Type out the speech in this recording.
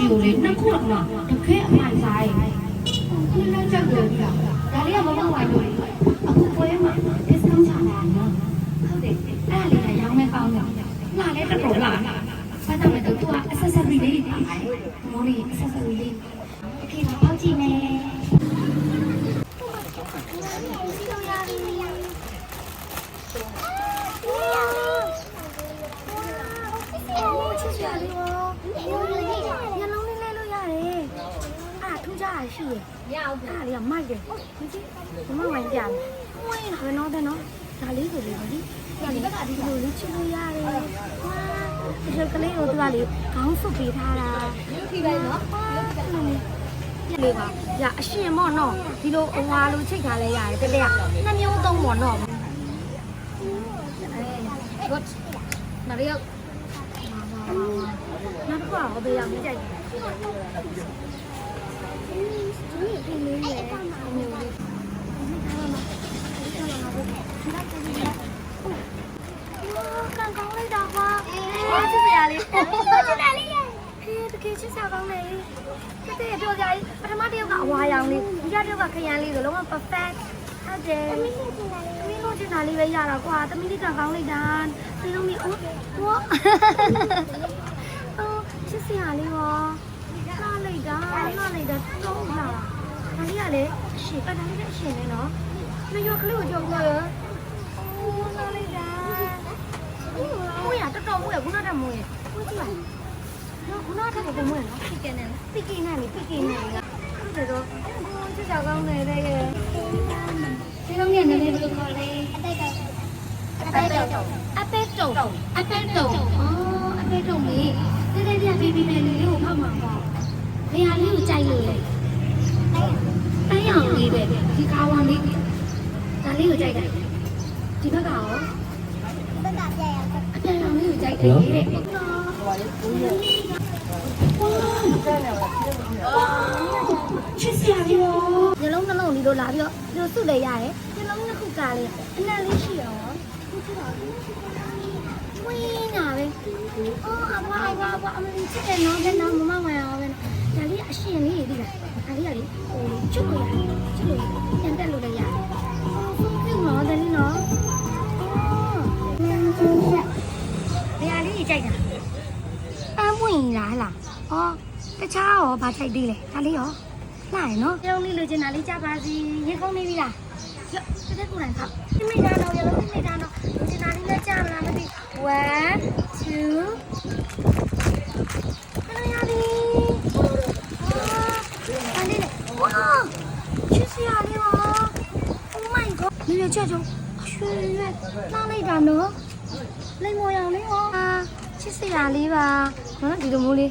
တီကိုလေနှစ်ခုတော့တခဲအမှန်စားရဲ့ခုလည်းကြောက်တယ်ပြတာဒါလေးကမဟုတ်ပါဘူးအခုပွဲမှာ discount ချတာနော်ဟုတ်တယ်အဲ့ဒါလေးကရောင်းမဲ့ကောင်းတယ်ငါလည်းတတော်လာဘာသာမတူသူက accessory လေးပါတယ်မောင်လေး accessory လေး okay တော့ကြည့်မယ် ရရှိရရအောင်ဒါလေးကမိုက်တယ်ဒီကြည့်ဒီမဝိုင်းကြမယ်ဝိုင်းဘယ်တော့တဲ့နော်ဒါလေးဆိုလေးပါဒီဒီဘက်ကဒီလိုလေးချစ်လို့ရတယ်ဝါဒီကလေးကိုသူကလေခေါင်းဆုပ်ပေးထားတာဒီလိုပဲနော်လေးပါရအရှင်မော့နော်ဒီလိုအဝါလိုချိတ်ထားလဲရတယ်တကယ်ကနှစ်မျိုးသုံးပေါ့နော်အဲ good နာရီရောက်နောက်တစ်ခါတော့ဘေးရောက်နေကြိုက်တယ်ဒီလေးရဲ့အမျိုးလေး ကန်ကောင်းလိုက်တာပါဘာချစ်စရာလေးချစ်စရာလေးရဲ့ဟေးတကယ်ချစ်စရာကောင်းတယ်တကယ်ပြောကြရေးပထမတစ်ယောက်ကအဝါရောင်လေးဒုတိယတစ်ယောက်ကခရမ်းလေးဆိုလုံးဝ perfect ဟုတ်တယ်သမီးလိုချင်တာလေးသမီးလိုချင်တာလေးပဲရတာကွာသမီးလေးကကောင်းလိုက်တာသမီးလုံးလေးအိုးဝါအော်ချစ်စရာလေးရောလာလိုက်တာလာလိုက်တာတော့လာဒါ လေးကလည်းအရှင်ကဒါလေးလည်းအရှင်လေးနော်မရောကလေးကိုကြောက်လို့ရအိုးလာလိုက်တာမွေးရတော်တော်မွေးရခုနကတည်းကမွေးရမွေးကြည့်ပါနော်ခုနကတည်းကမွေးနော်ပိကနေပိကနေပိကနေဟုတ်တယ်တော့ချစ်စရာကောင်းတယ်တဲ့ဒီကောင်ကနည်းနည်းဘယ်လိုခေါ်လဲအပဲတုံအပဲတုံအပဲတုံအော်အပဲတုံလေးတဲတဲပြဘီဘီလေးလေးကိုဖောက်မှာပေါ့နေရာလေးကိုကြိုက်လို့လေတိုင်းအောင်လေးပဲဒီကာဝါလေးဒါ လေးကိုကြိုက်တယ်ဒီဘက်ကရောဘက်ကပြရအောင်အပြန်အောင်လေးကိုကြိုက်တယ်တဲ့ချစ်စရာလေးရောညလုံးနှလုံးဒီလိုလာပြီးတော့ဒီလိုစုလဲရတယ်ညလုံးနှစ်ခုကလေးအနံ့လေးရှိအောင်ချွေးနာပဲအော်အဘအဘအဘအမလေးချစ်တယ်နော်ဘယ်နော်မမဝင်အောင်ပဲဒါလေးအရှင်လေးဒီလားဒါလေးကလေဟိုချွတ်လို့ရတယ်ချွတ်လို့ပြန်တက်လို့လည်းရတယ်အော် အော်တခြားရောဘာကြိုက်သေးလဲဒါလေးရောလှရနော်ရုံလေးလိုချင်တာလေးကြပါစီရေခုံးနေပြီလားရောတက်တက်ကိုယ်တိုင်ခောက်ဒီမိသားတော့ရလို့ဒီမိသားတော့လိုချင်တာလေးလည်းကြမလားမသိ one two ခဏရပြီအာလေးလေဝါချစ်စရာလေးပါ Oh my god မြေမြေချက်ချုံအရွှေရွှေနှားလိုက်တာနော်လိမ္မော်ရောင်လေးဟောအာချစ်စရာလေးပါနော်ဒီလိုမျိုးလေး